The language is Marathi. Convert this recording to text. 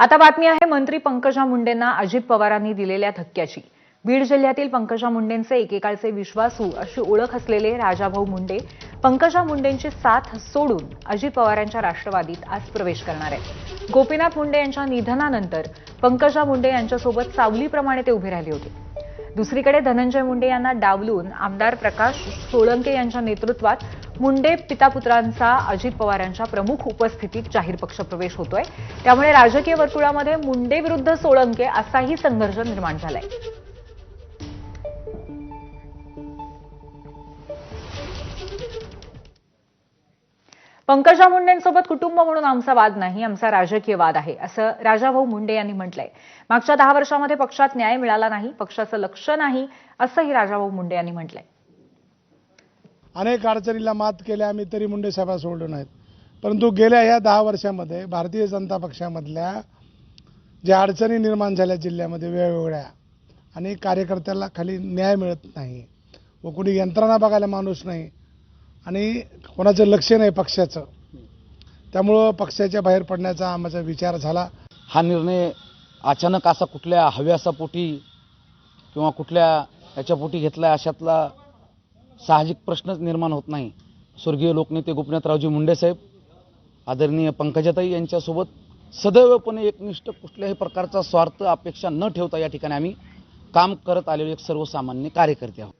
आता बातमी आहे मंत्री पंकजा मुंडेंना अजित पवारांनी दिलेल्या धक्क्याची. बीड जिल्ह्यातील पंकजा मुंडेंचे एकेकाळचे विश्वासू अशी ओळख असलेले राजाभाऊ मुंडे पंकजा मुंडेंची साथ सोडून अजित पवारांच्या राष्ट्रवादीत आज प्रवेश करणार आहेत. गोपीनाथ मुंडे यांच्या निधनानंतर पंकजा मुंडे यांच्यासोबत सावलीप्रमाणे ते उभे राहिले होते. दुसरीकडे धनंजय मुंडे यांना डावलून आमदार प्रकाश सोळंके यांच्या नेतृत्वात मुंडे पितापुत्रांचा अजित पवारांच्या प्रमुख उपस्थितीत जाहीर पक्षप्रवेश होतोय. त्यामुळे राजकीय वर्तुळामध्ये मुंडे विरुद्ध सोळंके असाही संघर्ष निर्माण झालाय. पंकजा मुंडेंसोबत कुटुंब म्हणून आमचा वाद नाही आमचा राजकीय वाद आहे असं राजाभाऊ मुंडे यांनी म्हटलंय. मागच्या दहा वर्षामध्ये पक्षात न्याय मिळाला नाही पक्षाचं लक्ष नाही असंही राजाभाऊ मुंडे यांनी म्हटलंय. अनेक अडचणीला मात केल्या आम्ही तरी मुंडे सभा सोडलो नाहीत. परंतु गेल्या या दहा वर्षामध्ये भारतीय जनता पक्षामधल्या ज्या अडचणी निर्माण झाल्या जिल्ह्यामध्ये वेगवेगळ्या आणि कार्यकर्त्याला खाली न्याय मिळत नाही व कुणी यंत्रणा बघायला माणूस नाही आणि कोणाचं लक्ष नाही पक्षाचं. त्यामुळं पक्षाच्या बाहेर पडण्याचा आमचा विचार झाला. हा निर्णय अचानक असा कुठल्या हव्यासापोटी किंवा कुठल्या याच्यापोटी घेतला अशातला साहजिक प्रश्नच निर्माण होत नाही. स्वर्गीय लोकनेते गोपीनाथरावजी मुंडेसाहेब आदरणीय पंकजाताई यांच्यासोबत सदैवपणे एकनिष्ठ कुठल्याही प्रकारचा स्वार्थ अपेक्षा न ठेवता या ठिकाणी आम्ही काम करत आलेलो एक सर्वसामान्य कार्यकर्ते आहोत.